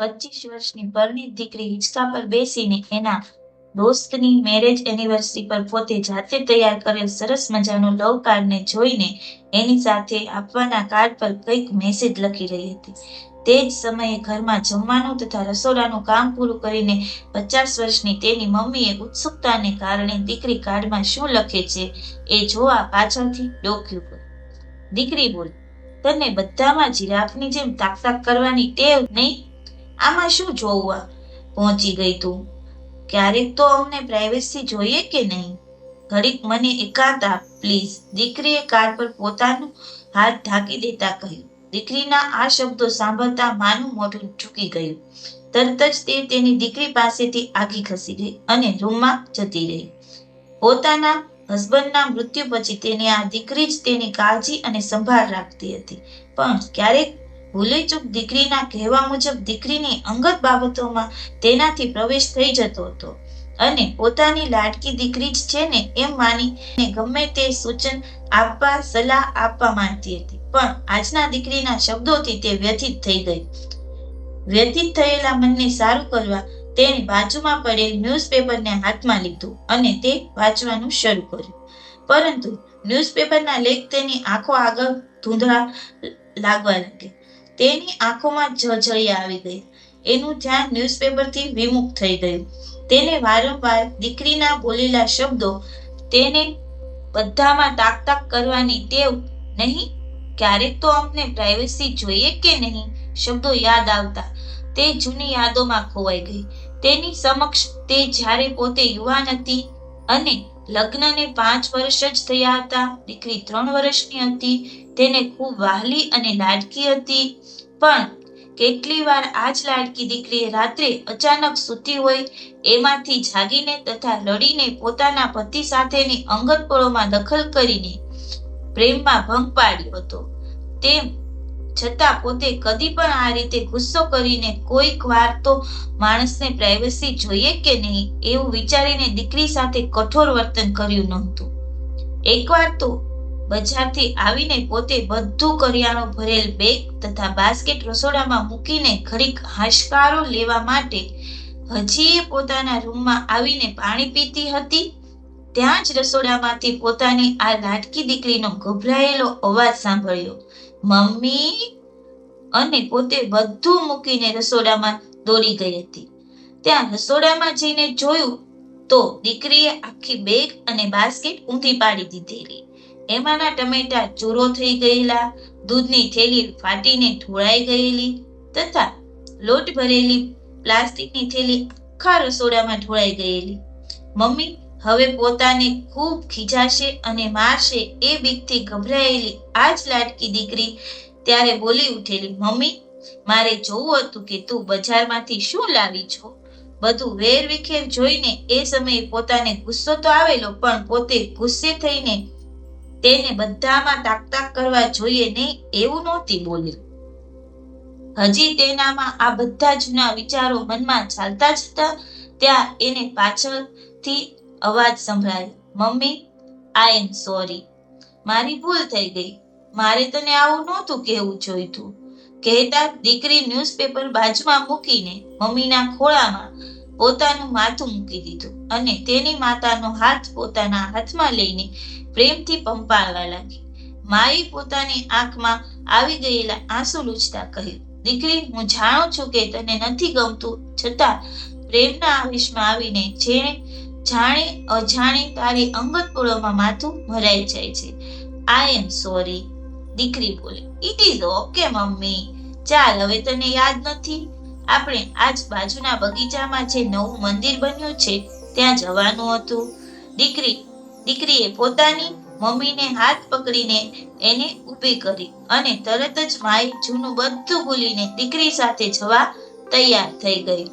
પચીસ વર્ષની પરની દીકરી હિંચકા પર બેસીને એના દોસ્તની મેરેજ એનિવર્સરી પર પોતે જાતે તૈયાર કરેલ સરસ મજાનો લવ કાર્ડને જોઈને એની સાથે આપવાના કાર્ડ પર કંઈક મેસેજ લખી રહી હતી. તે જ સમયે ઘરમાં જમવાનું તથા રસોડાનું કામ પૂરું કરીને પચાસ વર્ષની તેની મમ્મીએ ઉત્સુકતાને કારણે દીકરી કાર્ડમાં શું લખે છે એ જોવા પાછળથી ડોક્યું પર દીકરી બોલ, તને બધામાં જીરાફની જેમ તાક તાક કરવાની ટેવ નહીં? આમાં શું જોવા પહોંચી ગઈ તું. ક્યારેક તો અમને પ્રાઇવેસી જોઈએ કે નહીં? ઘડીક મને એકાંત આપ પ્લીઝ દીકરીએ કાર પર પોતાનું હાથ ઢાંકી દેતા કહ્યું. દીકરીના આ શબ્દો સાંભળતા માનું મોઢું ચૂકી ગયું. તરત જ તે તેની દીકરી પાસેથી આગી ખસી ગઈ અને રૂમમાં જતી રહી. પોતાના હસબન્ડના મૃત્યુ પછી તેની આ દીકરી જ તેની કાળજી અને સંભાળ રાખતી હતી. પણ ક્યારેક ભૂલે ચૂક દીકરીના કહેવા મુજબ દીકરીની અંગત બાબતોમાં તેનાથી પ્રવેશ થઈ જતો હતો. અને પોતાની લાડકી દીકરી જ છે ને એમ માની ગમે તે સૂચન આપવા, સલાહ આપવા માંગતી હતી. પણ આજના દીકરીના શબ્દોથી તે વ્યથિત થઈ ગઈ. વ્યથિત થયેલા મનને સારું કરવા તેણે બાજુમાં પડેલ ન્યૂઝપેપરને હાથમાં લીધું અને તે વાંચવાનું શરૂ કર્યું. પરંતુ ન્યૂઝપેપરના લેખ તેની આંખો આગળ ધૂંધળા લાગવા લાગ્યા. તેની આંખોમાં જજળી આવી ગઈ. એનું ધ્યાન ન્યૂઝપેપરથી વિમુખ થઈ ગયું. તેને વારંવાર દીકરીના બોલેલા શબ્દો તેને બધામાં તાક તાક કરવાની ટેવ નહીં? ક્યારેક તો અમને પ્રાઇવસી જોઈએ કે નહીં? શબ્દો યાદ આવતા તે જૂની યાદોમાં ખોવાઈ ગઈ. તેની સમક્ષ તે જ્યારે પોતે યુવાન હતી અને લગ્નને પાંચ વર્ષ જ થયા હતા. દીકરી ત્રણ વર્ષની હતી. તેને ખૂબ વહાલી અને લાડકી હતી. પણ કેટલી વાર આ જ લાડકી દીકરીએ રાત્રે અચાનક સૂતી હોય એમાંથી જાગીને તથા લડીને પોતાના પતિ સાથેની અંગત પળોમાં દખલ કરીને પ્રેમમાં ભંગ પાડ્યો હતો. તેમ છતાં પોતે કદી પણ આ રીતે ગુસ્સો કરીને કોઈક વાર તો માણસને પ્રાઇવસી જોઈએ કે નહીં એવું વિચારીને દીકરી સાથે કઠોર વર્તન કર્યું નહોતું. એકવાર તો બજારથી આવીને પોતે બધું કરિયાણું ભરેલ બેગ તથા બાસ્કેટ રસોડામાં મૂકીને ઘડીક હાશકારો લેવા માટે હજી પોતાના રૂમમાં આવીને પાણી પીતી હતી. ત્યાં જ રસોડામાંથી પોતાની આ લાટકી દીકરીનો ગભરાયેલો અવાજ સાંભળ્યો. મમ્મી અને પોતે બધું મૂકીને રસોડામાં દોડી ગઈ હતી. ત્યાં રસોડામાં જઈને જોયું તો દીકરીએ આખી બેગ અને બાસ્કેટ ઊંધી પાડી દીધેલી. એમાંના ટમેટા ચૂરો થઈ ગયેલા, દૂધની થેલી ફાટીને ઢોળાઈ ગયેલી તથા લોટ ભરેલી પ્લાસ્ટિકની થેલી આખા રસોડામાં ઢોળાઈ ગયેલી. મમ્મી હવે પોતાને ખૂબ ખીજાશે અને મારશે એ બીકથી ગભરાયેલી આ જ લાટકી દીકરી ત્યારે બોલી ઉઠેલી, મમ્મી, મારે જોવું હતું કે તું બજારમાંથી શું લાવી છો? બધું વેર વિખેર જોઈને એ સમયે પોતાને ગુસ્સો તો આવેલો, પણ પોતે ગુસ્સે થઈને તેને બધામાં તાક તાક કરવા જોઈએ નહીં એવું નહોતી બોલી. હજી તેનામાં આ બધા જૂના વિચારો મનમાં ચાલતા જતા ત્યાં એને પાછળથી અવાજ સંભળાયો. મમ્મી આઈ એમ સોરી મારી ભૂલ થઈ ગઈ. મારે તને આવું નહોતું કહેવું જોઈતું. કહેતા દીકરી ન્યૂઝપેપર બાજુમાં મૂકીને મમ્મીના ખોળામાં પોતાનું માથું મૂકી દીધું અને તેની માતાનો હાથ પોતાના હાથમાં લઈને પ્રેમથી પંપાળવા લાગી. માએ પોતાની આંખમાં આવી ગયેલા આંસુ લૂછતા કહ્યું, દીકરી, હું જાણું છું કે તને નથી ગમતું. છતાં પ્રેમના આવેશમાં આવીને જેણે જાણે અજાણે તારી અંગત પૂળોમાં માથું ભરાઈ જાય છે. આઈ એમ સોરી દીકરી બોલે. It is okay mummy. ચાલ, હવે તને યાદ નથી? આપણે આજ બાજુના બગીચામાં જે નવું મંદિર બન્યું છે, ત્યાં જવાનું હતું. દીકરી, દીકરીએ પોતાની મમ્મીને હાથ પકડીને એને ઊભી કરી અને તરત જ માએ જૂનું બધું ભૂલીને દીકરી સાથે જવા તૈયાર થઈ ગઈ.